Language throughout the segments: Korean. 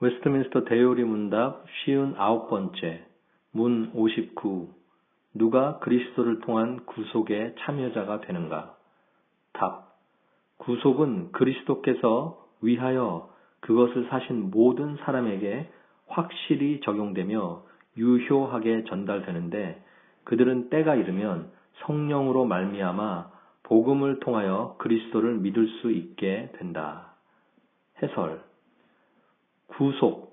웨스트민스터 대요리 문답 쉬운 아홉 번째 문 59. 누가 그리스도를 통한 구속의 참여자가 되는가? 답. 구속은 그리스도께서 위하여 그것을 사신 모든 사람에게 확실히 적용되며 유효하게 전달되는데 그들은 때가 이르면 성령으로 말미암아 복음을 통하여 그리스도를 믿을 수 있게 된다. 해설 구속은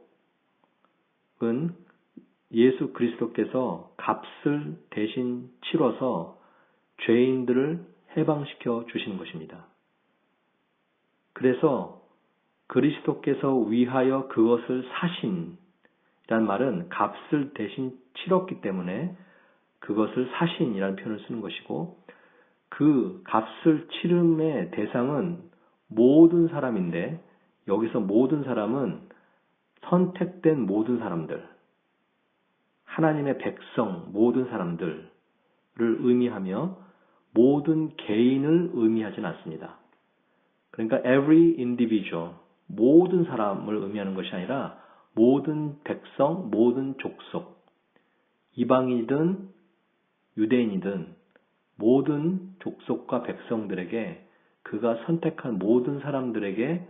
예수 그리스도께서 값을 대신 치러서 죄인들을 해방시켜 주시는 것입니다. 그래서 그리스도께서 위하여 그것을 사신이란 말은 값을 대신 치렀기 때문에 그것을 사신이라는 표현을 쓰는 것이고 그 값을 치름의 대상은 모든 사람인데 여기서 모든 사람은 선택된 모든 사람들, 하나님의 백성 모든 사람들을 의미하며 모든 개인을 의미하지는 않습니다. 그러니까 every individual, 모든 사람을 의미하는 것이 아니라 모든 백성, 모든 족속, 이방이든 유대인이든 모든 족속과 백성들에게 그가 선택한 모든 사람들에게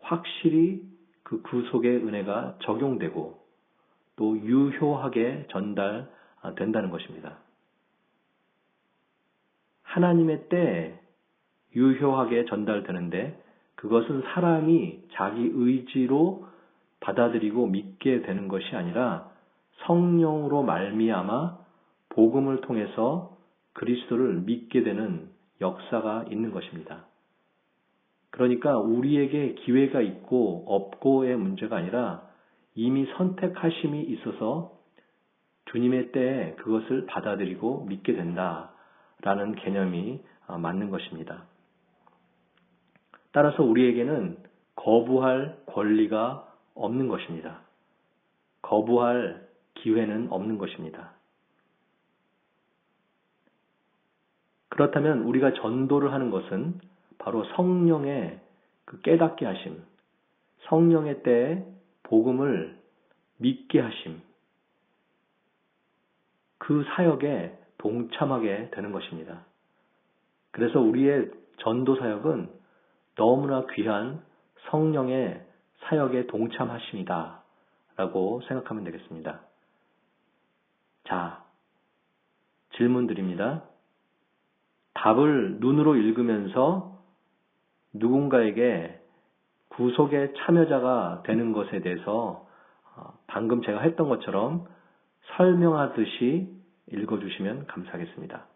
확실히 그 구속의 은혜가 적용되고 또 유효하게 전달된다는 것입니다. 하나님의 때에 유효하게 전달되는데 그것은 사람이 자기 의지로 받아들이고 믿게 되는 것이 아니라 성령으로 말미암아 복음을 통해서 그리스도를 믿게 되는 역사가 있는 것입니다. 그러니까 우리에게 기회가 있고 없고의 문제가 아니라 이미 선택하심이 있어서 주님의 때에 그것을 받아들이고 믿게 된다라는 개념이 아, 맞는 것입니다. 따라서 우리에게는 거부할 권리가 없는 것입니다. 거부할 기회는 없는 것입니다. 그렇다면 우리가 전도를 하는 것은 바로 성령의 그 깨닫게 하심, 성령의 때에 복음을 믿게 하심, 그 사역에 동참하게 되는 것입니다. 그래서 우리의 전도 사역은 너무나 귀한 성령의 사역에 동참하심이다. 라고 생각하면 되겠습니다. 자, 질문 드립니다. 답을 눈으로 읽으면서 누군가에게 구속의 참여자가 되는 것에 대해서 어, 방금 제가 했던 것처럼 설명하듯이 읽어주시면 감사하겠습니다.